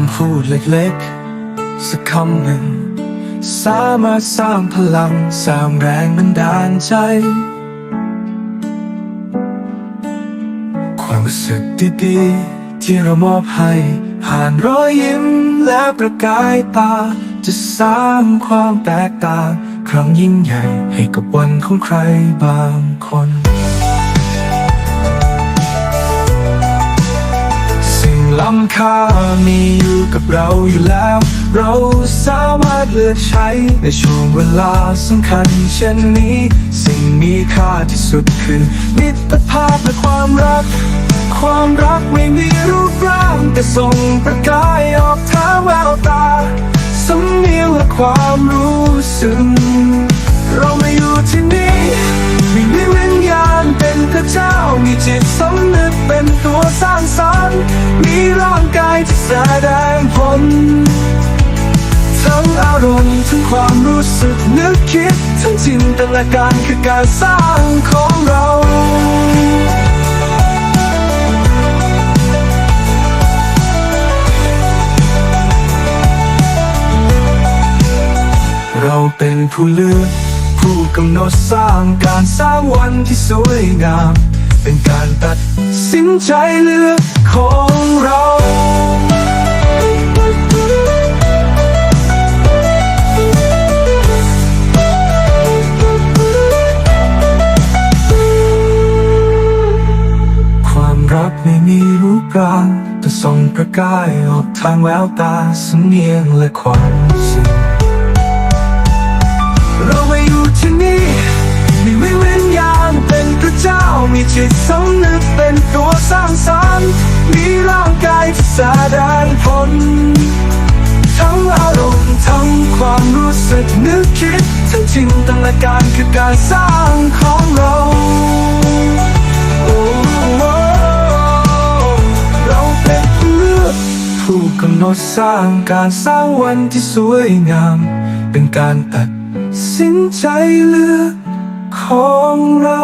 ำพูดเล็กๆ สักคำหนึ่ง สามารถสร้างพลัง สร้างแรงบันดาลใจ ความรู้สึกดีๆ ที่เรามอบให้ ผ่านรอยยิ้มและประกายตา จะสร้างความแตกต่าง ครั้งยิ่งใหญ่ให้กับวันของใครบางคน ค่ามีอยู่กับเราอยู่แล้ว เราสามารถเลือกใช้ในช่วงเวลาสำคัญเช่นนี้ สิ่งมีค่าที่สุดคือมิตรภาพและความรัก ความรักไม่มีรูปร่างแต่ส่งประกายออกทางแววตาสำเนียงและความรู้สึกเรามาอยู่ที่นี่มีวิญญาณเป็นพระเจ้ามีจิตสำนึกเป็นตัวสร้างสรรค์มี ร่างกายที่แสดงผล ทั้งอารมณ์ทั้งความรู้สึกนึกคิด ทั้งจินตนาการคือการสร้างของเราเราเป็นผู้เลือก ผู้กำหนดสร้างการสร้างวันที่สวยงาม เป็นการตัดสินใจเลือกของ ไม่มีรูปร่างแต่ส่งประกายออกทางแววตาสำเนียงและความรู้สึกเรามาอยู่ที่นี่มีวิญญาณเป็นพระเจ้ามีจิตสำนึกเป็นตัวสร้างสรรค์มีร่างกายที่แสดงผลทั้งอารมณ์ทั้งความรู้สึกนึกคิดทั้งจินตนาการคือการสร้างข ผู้กำหนดสร้างการสร้างวันที่สวยงาม เป็นการตัดสินใจเลือกของเรา